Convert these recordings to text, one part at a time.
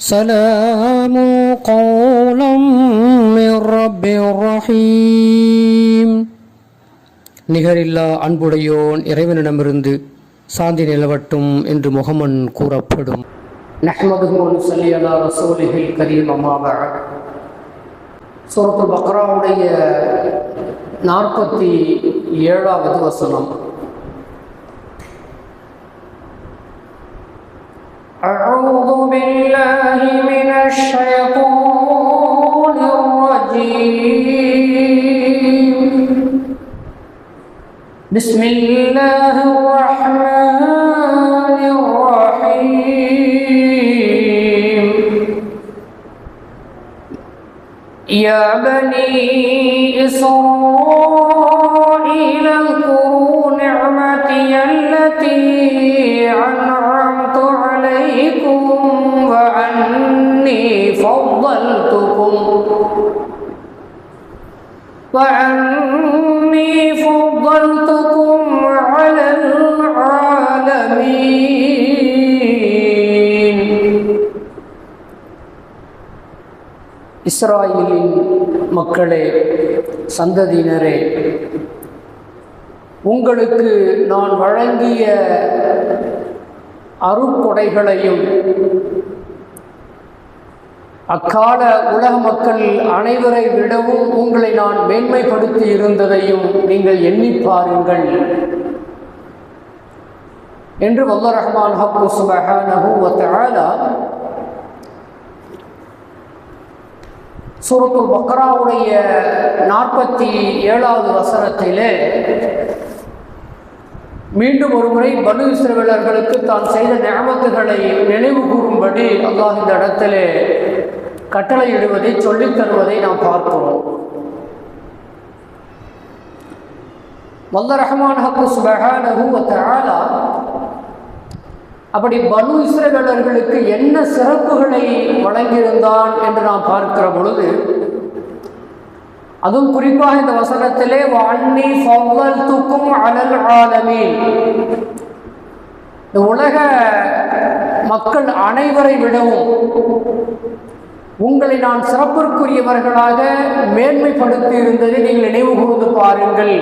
سلام قولا من رب رحيم நிகரில்லா அன்புடையோன் இறைவனிடமிருந்து சாந்தி நிலவட்டும் என்று முகமன் கூறப்படும் நஹ்மதுஹு வ நுஸல்லி அலா ரசூலிஹில் கரீம் அம்மா பஅத் சூரத்துல் பக்ராவுடைய நாற்பத்தி ஏழாவது வசனம் الشيطان الرجيم. بسم الله الرحمن الرحيم. يا بني إسرائيل وأني فضلتكم على العالمين இஸ்ராயேலின் மக்களே சந்ததியினரே உங்களுக்கு நான் வழங்கிய அருட்கொடைகளையும் அக்கால உலக மக்கள் அனைவரை விடவும் உங்களை நான் மேன்மைப்படுத்தி இருந்ததையும் நீங்கள் எண்ணி பாருங்கள். என்று வல்ல ரஹ்மான் ஹக்கு சுபஹானஹு வ சூரத்துல் பக்ராவுடைய நாற்பத்தி ஏழாவது வசனத்திலே மீண்டும் ஒருமுறை பனு இஸ்ரவேலர்களுக்கு தான் செய்த நியமத்துகளை நினைவு கூறும்படி அல்லாஹ் இந்த இடத்திலே கட்டளையிடுவதை சொல்லித் தருவதை நாம் பார்க்கிறோம். வல்ல ரஹ்மான் ஹக்கு சுபஹானஹு அப்படி பனு இஸ்ரேலர்களுக்கு என்ன சிறப்புகளை வழங்கியிருந்தான் என்று நாம் பார்க்கிற பொழுது அதுவும் குறிப்பாக இந்த வசனத்திலே வாண்ணி ஃபவ்வல்துக்கும் அலல் ஆலமீன். இந்த உலக மக்கள் அனைவரை விடவும் உங்களை நான் சிறப்பிற்குரியவர்களாக மேன்மைப்படுத்தி இருந்ததை நீங்கள் நினைவு கூர்ந்து பாருங்கள்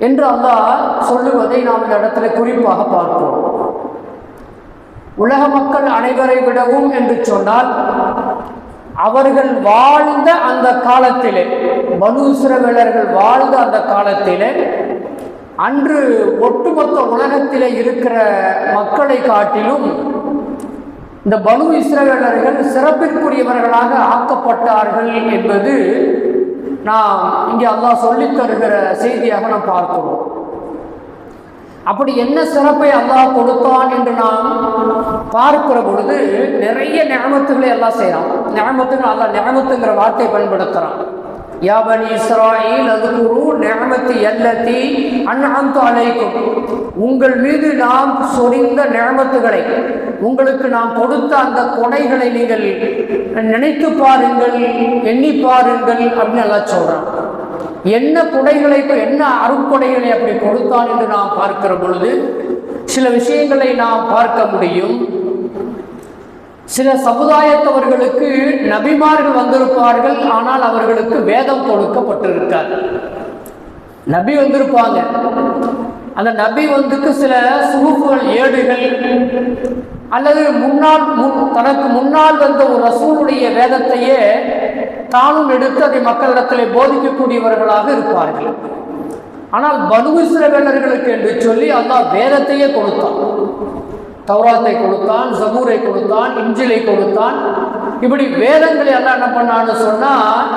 என்று அல்லாஹ் சொல்லுவதை நாம் இந்த இடத்துல குறிப்பாக பார்க்கிறோம். உலக மக்கள் அனைவரை விடவும் என்று சொன்னால் அவர்கள் வாழ்ந்த அந்த காலத்திலே மனுசுரவிலர்கள் வாழ்ந்த அந்த காலத்திலே அன்று ஒட்டுமொத்த உலகத்திலே இருக்கிற மக்களை காட்டிலும் இந்த பனு இஸ்ரவேலர்கள் சிறப்பிற்குரியவர்களாக ஆக்கப்பட்டார்கள் என்பது நாம் இங்கே அல்லாஹ் சொல்லித் தருகிற செய்தியாக நாம் பார்க்கிறோம். அப்படி என்ன சிறப்பை அல்லாஹ் கொடுத்தான் என்று நாம் பார்க்கிற பொழுது நிறைய நியமத்துகளை எல்லாம் செய்கிறான். ஞாபகத்துகள் அல்லா நியமத்துங்கிற வார்த்தையை பயன்படுத்துகிறான். யாபனி இஸ்ராயில் அதுகுரு நியமத்து எல்லத்தி அன்அம்து அழைக்கும் உங்கள் மீது நாம் சொரிந்த நிலமத்துகளை உங்களுக்கு நாம் கொடுத்த அந்த கொடைகளை நீங்கள் நினைத்து பாருங்கள் எண்ணி பாருங்கள் அப்படின்னு எல்லாம் சொல்கிறான் என்ன கொடைகளை என்ன அருட்கொடைகளை அப்படி கொடுத்தான் என்று நாம் பார்க்கிற பொழுது சில விஷயங்களை நாம் பார்க்க முடியும். சில சமுதாயத்தவர்களுக்கு நபிமார்கள் வந்திருப்பார்கள் ஆனால் அவர்களுக்கு வேதம் கொடுக்கப்பட்டிருக்காது. நபி வந்திருப்பாங்க. அந்த நபி வந்துக்கு சில சுகுப்புகள் ஏடுகள் அல்லது முன்னால் தனக்கு முன்னால் வந்த ஒரு ரசூலுடைய வேதத்தையே தானும் எடுத்து அதை மக்களிடத்தில் போதிக்கக்கூடியவர்களாக இருப்பார்கள். ஆனால் பனு என்று சொல்லி அல்லாஹ் வேதத்தையே கொடுத்தான். தௌராத்தை கொடுத்தான் சபூரை கொடுத்தான் இஞ்சிலை கொடுத்தான் இப்படி வேதங்களை எல்லாம் என்ன பண்ணான்னு சொன்னால்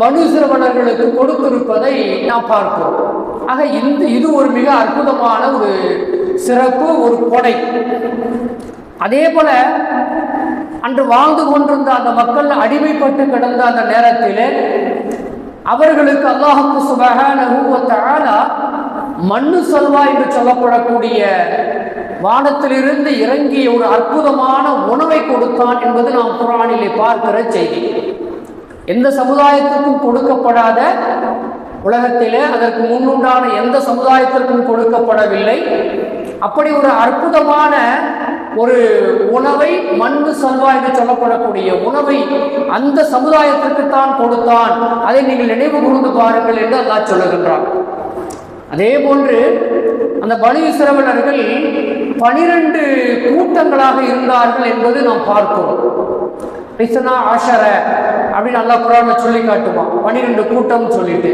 மனு சிறுவனர்களுக்கு கொடுத்திருப்பதை நாம் பார்க்கிறோம். ஆக இந்த இது ஒரு மிக அற்புதமான ஒரு சிறப்பு ஒரு கொடை. அதே போல அன்று வாழ்ந்து கொண்டிருந்த அந்த மக்கள் அடிமைப்பட்டு கிடந்த அந்த நேரத்திலே அவர்களுக்கு அல்லாஹுக்கு சுபகான மண்ணு செல்வா என்று சொல்லப்படக்கூடிய வானத்திலிருந்து இறங்கிய ஒரு அற்புதமான உணவை கொடுத்தான் என்பது நாம் குரானிலே பார்க்கிற செய்தி. எந்த சமுதாயத்திற்கும் கொடுக்கப்படாத உலகத்திலே அதற்கு முன்னுண்டான எந்த சமுதாயத்திற்கும் கொடுக்கப்படவில்லை. அப்படி ஒரு அற்புதமான ஒரு உணவை மண்ணு சல்வா என்று சொல்லப்படக்கூடிய உணவை அந்த சமுதாயத்திற்கு தான் கொடுத்தான். அதை நீங்கள் நினைவு கூர்ந்து பாருங்கள் என்று அல்லாஹ் சொல்லுகின்றான். அதே போன்று அந்த பலி இஸ்ரவேலர்கள் பனிரெண்டு கூட்டங்களாக இருந்தார்கள் என்பது நாம் பார்க்கிறோம் ரிசனா ஆஷர அப்படின்னு நல்லா குரான்ல சொல்லி காட்டுவான். பனிரெண்டு கூட்டம் சொல்லிட்டு.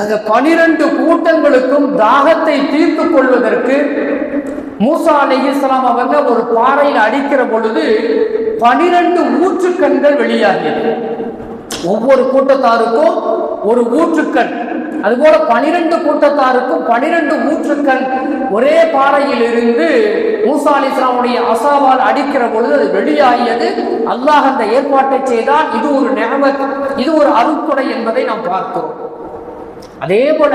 அந்த பனிரெண்டு கூட்டங்களுக்கும் தாகத்தை தீர்த்து கொள்வதற்கு மூசா அலைஹிஸ்ஸலாம் அவங்க ஒரு பாறையில் அடிக்கிற பொழுது பனிரெண்டு ஊற்றுக்கண்கள் வெளியாகியது. ஒவ்வொரு கூட்டத்தாருக்கும் ஒரு ஊற்றுக்கண். அதுபோல பனிரெண்டு கூட்டத்தாருக்கும் பனிரெண்டு ஊற்றுக்கண் ஒரே பாறையில் இருந்து மூசா அலி இஸ்லாமுடைய அசாவால் அடிக்கிற பொழுது அது வெளியாகியது. அல்லாஹ் அந்த ஏற்பாட்டை செய்தால் இது ஒரு நியமத் இது ஒரு அருட்கொடை என்பதை நாம் பார்த்தோம். அதே போல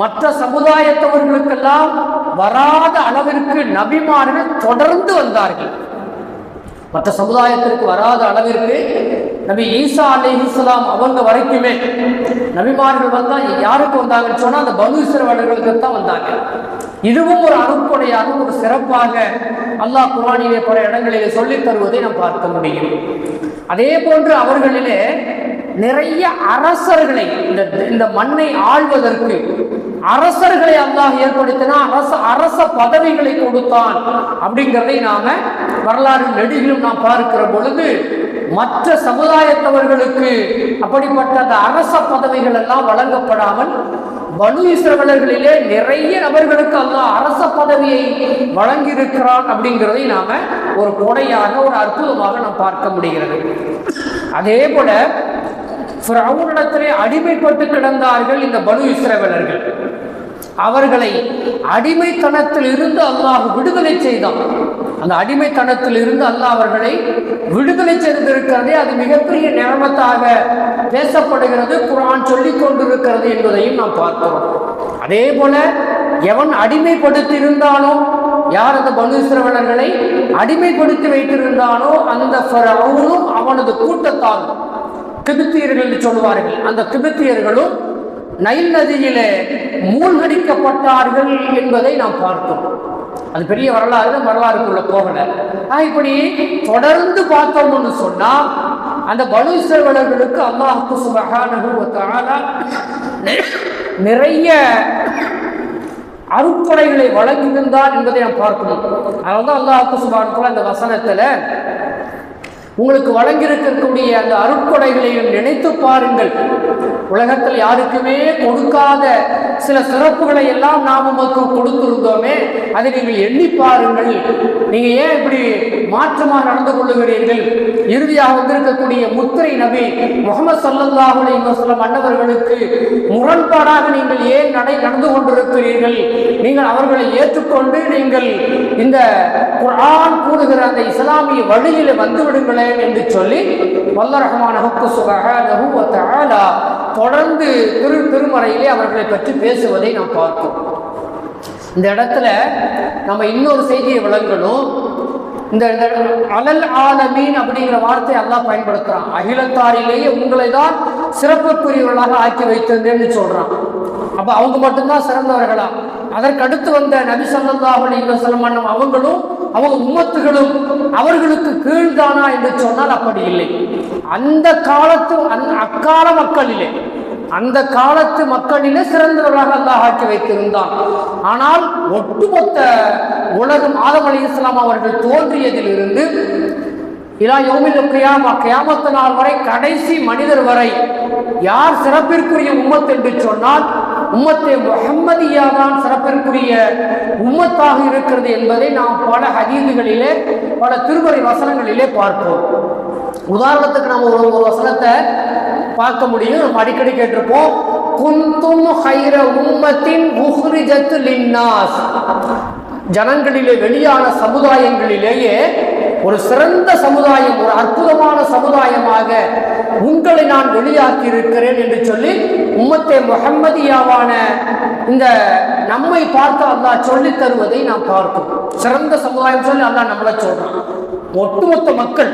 மற்ற சமுதாயத்தவர்களுக்கெல்லாம் வராத அளவிற்கு நபிமார்கள் தொடர்ந்து வந்தார்கள். மற்ற சமுதாயத்திற்கு வராத அளவிற்கு நபி ஈசா அலிஹிஸ்லாம் அவங்க வரைக்குமே நபிமார்கள் வந்தா யாருக்கு வந்தாங்கன்னு சொன்னா அந்த பனு தான் வந்தாங்க. இதுவும் ஒரு அனுப்புடையாக ஒரு சிறப்பாக அல்லாஹ் குரானிலே பல இடங்களிலே சொல்லித் தருவதை நாம் பார்க்க முடியும். அதே போன்று அவர்களிலே நிறைய அரசர்களை இந்த இந்த மண்ணை ஆள்வதற்கு அரசர்களை அல்லாஹ் ஏற்படுத்தினா அரச அரச பதவிகளை கொடுத்தான். அப்படிங்கிறதை நாம வரலாறு நெடுகிலும் நாம் பார்க்கிற பொழுது மற்ற சமுதாயத்தவர்களுக்கு அப்படிப்பட்ட அந்த அரச பதவிகள் எல்லாம் வழங்கப்படாமல் பனு இஸ்ரவேலர்களிலே நிறைய நபர்களுக்கு அல்லாஹ் அரச பதவியை வழங்கியிருக்கிறான் அப்படிங்கிறதை நாம ஒரு கொடையாக ஒரு அற்புதமாக நாம் பார்க்க முடிகிறது. அதே போல ஃபிரௌனிடத்திலே அடிமைப்பட்டு கிடந்தார்கள் இந்த பனு இஸ்ரவேலர்கள். அவர்களை அடிமைத்தனத்தில் இருந்து அல்லாஹ் விடுதலை செய்தான். அந்த அடிமைத்தனத்தில் இருந்து அல்லாஹ் அவர்களை விடுதலை செய்திருக்கிறதே அது மிகப்பெரிய நியமத்தாக பேசப்படுகிறது குரான் சொல்லிக் கொண்டிருக்கிறது என்பதையும் நாம் பார்க்கிறோம் அதே போல எவன் அடிமைப்படுத்தி இருந்தானோ யார் அந்த பனு அடிமைப்படுத்தி வைத்திருந்தானோ அந்த ஃபரௌனும் அவனது கூட்டத்தால் கிபித்தியர்கள் என்று சொல்வார்கள் அந்த கிபித்தியர்களும் நைல் நதியிலே மூழ்கடிக்கப்பட்டார்கள் என்பதை நாம் பார்த்தோம். அது பெரிய வரலாறு வரலாறுக்குள்ள போகல. ஆனா, இப்படி தொடர்ந்து பார்த்தோம்னு சொன்னா அந்த பனு இஸ்ரவேலர்களுக்கு அல்லாஹுக்கு சுபஹானஹு நிறைய அருப்படைகளை வழங்கியிருந்தார் என்பதை நாம் பார்க்கணும். அதனால தான் அல்லாஹுக்கு சுபான் அந்த வசனத்தில் உங்களுக்கு வழங்கியிருக்கக்கூடிய அந்த அருட்கொடைகளையும் நினைத்து பாருங்கள். உலகத்தில் யாருக்குமே கொடுக்காத சில சிறப்புகளை எல்லாம் நாம் உமக்கு கொடுத்திருந்தோமே அதை நீங்கள் எண்ணி பாருங்கள். நீங்கள் ஏன் இப்படி மாற்றமாக நடந்து கொள்ளுகிறீர்கள்? இறுதியாக வந்திருக்கக்கூடிய முத்திரை நபி முகமது சல்லல்லாஹு அலைஹி மன்னவர்களுக்கு முரண்பாடாக நீங்கள் ஏன் நடை நடந்து கொண்டிருக்கிறீர்கள்? நீங்கள் அவர்களை ஏற்றுக்கொண்டு நீங்கள் இந்த குரான் கூறுகிற அந்த இஸ்லாமிய வழியில் வந்துவிடுங்களேன் வேண்டும் என்று சொல்லி வல்ல ரஹமான தொடர்ந்து திரு திருமறையிலே அவர்களை பற்றி பேசுவதை நாம் பார்த்தோம். இந்த இடத்துல நம்ம இன்னொரு செய்தியை விளங்கணும். இந்த அலல் ஆலமீன் அப்படிங்கிற வார்த்தை எல்லாம் பயன்படுத்துறான். அகிலத்தாரிலேயே உங்களை தான் சிறப்புக்குரியவர்களாக ஆக்கி வைத்திருந்தேன்னு சொல்றான். அப்ப அவங்க மட்டும்தான் சிறந்தவர்களா? அதற்கடுத்து வந்த நபி ஸல்லல்லாஹு அலைஹி வஸல்லம் அண்ணம் அவங்களும் அவங்க உம்மத்துகளும் அவர்களுக்கு கீழ்தானா என்று சொன்னால் அப்படி இல்லை. அந்த காலத்து அந் அக்கால மக்களிலே அந்த காலத்து மக்களிலே சிறந்தவர்களாக அல்லாஹ் ஆக்கி வைத்திருந்தான். ஆனால் ஒட்டுமொத்த உலகம் ஆதம் அலி இஸ்லாம் அவர்கள் தோன்றியதிலிருந்து இலா யோமில் கியாமா கியாமத்து நாள் வரை கடைசி மனிதர் வரை யார் சிறப்பிற்குரிய உம்மத் என்று சொன்னால் உம்மத்தே முஹம்மதியா தான் சிறப்பிற்குரிய உம்மத்தாக இருக்கிறது என்பதை நாம் பல ஹதீதுகளிலே பல திருவரை வசனங்களிலே பார்ப்போம். உதாரணத்துக்கு நம்ம ஒரு ஒரு வசனத்தை பார்க்க முடியும். நம்ம அடிக்கடி கேட்டிருப்போம். குந்தும் ஹைர உம்மத்தின் உஹ்ரிஜத்து லின்னாஸ். ஜனங்களிலே வெளியான சமுதாயங்களிலேயே ஒரு சிறந்த சமுதாயம் ஒரு அற்புதமான சமுதாயமாக உங்களை நான் வெளியாக்கி இருக்கிறேன் என்று சொல்லி உம்மத்தே முகம்மதியாவான இந்த நம்மை பார்த்து அல்லா சொல்லி தருவதை நாம் பார்ப்போம் சிறந்த சமுதாயம் சொல்லி அல்லா நம்மளை சொல்றான். ஒட்டுமொத்த மக்கள்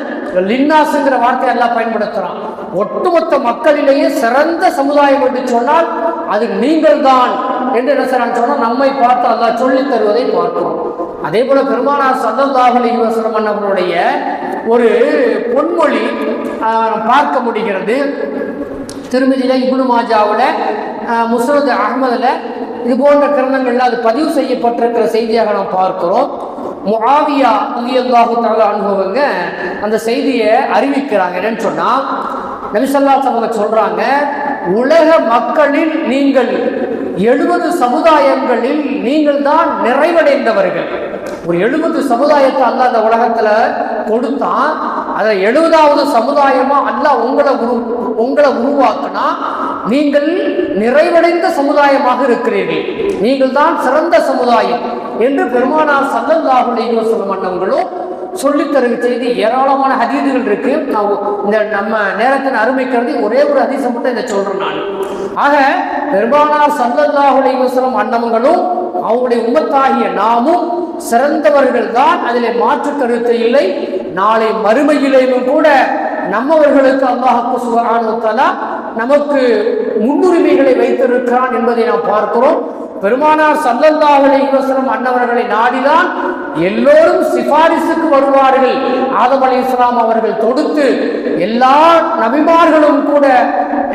லின்னாஸுங்கிற வார்த்தை எல்லாம் பயன்படுத்துறான். ஒட்டுமொத்த மக்களிலேயே சிறந்த சமுதாயம் என்று சொன்னால் அது நீங்கள் தான் என்று என்ன சொன்னால் நம்மை பார்த்து அல்லா சொல்லித் தருவதை பார்க்கிறோம். அதே போல பெருமானார் சல்லல்லாஹு அலைஹி வஸல்லம் ஒரு பொன்மொழி பார்க்க முடிகிறது. திருமதியில் இபுனு மாஜாவில் முஸ்ரத் அகமதில் இது போன்ற கிரணங்களில் அது பதிவு செய்யப்பட்டிருக்கிற செய்தியாக நாம் பார்க்கிறோம். முகாவியா அல்லாஹு தாலா அனுபவங்க அந்த செய்தியை அறிவிக்கிறாங்க. என்னன்னு சொன்னால் நபிசல்லா அவங்க சொல்கிறாங்க உலக மக்களில் நீங்கள் எழுபது சமுதாயங்களில் நீங்கள் தான் நிறைவடைந்தவர்கள். ஒரு எழுபது சமுதாயத்தை அல்ல அந்த உலகத்துல கொடுத்தான் அதுல எழுபதாவது சமுதாயமா அல்ல உங்களை உரு உங்களை உருவாக்குனா நீங்கள் நிறைவடைந்த சமுதாயமாக இருக்கிறீர்கள். நீங்கள் தான் சிறந்த சமுதாயம் என்று பெருமானார் சல்லல்லாஹு அலைஹி வஸல்லம் அண்ணவங்களும் சொல்லித் தருகிற செய்தி ஏராளமான ஹதீதுகள் இருக்கு. நான் இந்த நம்ம நேரத்தின் அருமை கருதி ஒரே ஒரு ஹதீஸை மட்டும் இதை சொல்றேன் நான். ஆக பெருமானார் சல்லல்லாஹு அலைஹி வஸல்லம் அன்னவங்களும் அவங்களுடைய உமத்தாகிய நாமும் சிறந்தவர்கள் தான் அதிலே மாற்று கருத்து இல்லை. நாளை மறுமையிலேயும் கூட நம்மவர்களுக்கு அல்லாஹுக்கு சுகானுத்தலா நமக்கு முன்னுரிமைகளை வைத்திருக்கிறான் என்பதை நாம் பார்க்கிறோம். பெருமானார் சல்லல்லாஹு இவசரம் அன்னவர்களை நாடிதான் எல்லோரும் சிபாரிசுக்கு வருவார்கள். ஆதம் அலி இஸ்லாம் அவர்கள் தொடுத்து எல்லா நபிமார்களும் கூட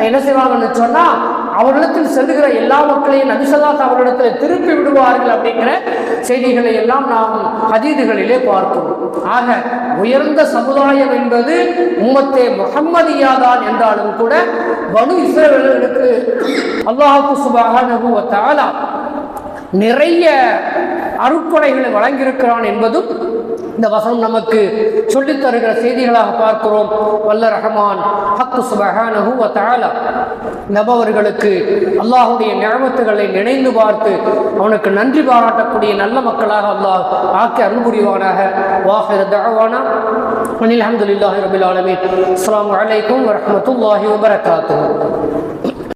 என்ன செய்வாங்கன்னு சொன்னா அவர்களிடத்தில் செல்லுகிற எல்லா மக்களையும் நபிசல்லாத் அவர்களிடத்தில் திருப்பி விடுவார்கள் அப்படிங்கிற செய்திகளை எல்லாம் நாம் ஹதீதுகளிலே பார்ப்போம். ஆக உயர்ந்த சமுதாயம் என்பது உம்மத்தே முகம்மதியாதான் என்றாலும் கூட வலு இஸ்ரேலர்களுக்கு அல்லாஹு சுபாக நிறைய அருட்கொடைகளை வழங்கியிருக்கிறான் என்பதும் இந்த வசனம் நமக்கு சொல்லித் தருகிற செய்திகளாக பார்க்கிறோம். வல்ல ரஹமான் ஹக்கு சுபஹானஹு வ தஆலா. நபவர்களுக்கு அல்லாஹுடைய நியமத்துகளை நினைந்து பார்த்து அவனுக்கு நன்றி பாராட்டக்கூடிய நல்ல மக்களாக அல்லாஹ் ஆக்கி அருள் புரிவானாக. வாஹிர தஅவானா. அனில் அல்ஹம்துலில்லாஹி ரபில் ஆலமீன். அஸ்லாம் அலைக்கும் வரமத்துல்லாஹி வபரகாத்துஹு.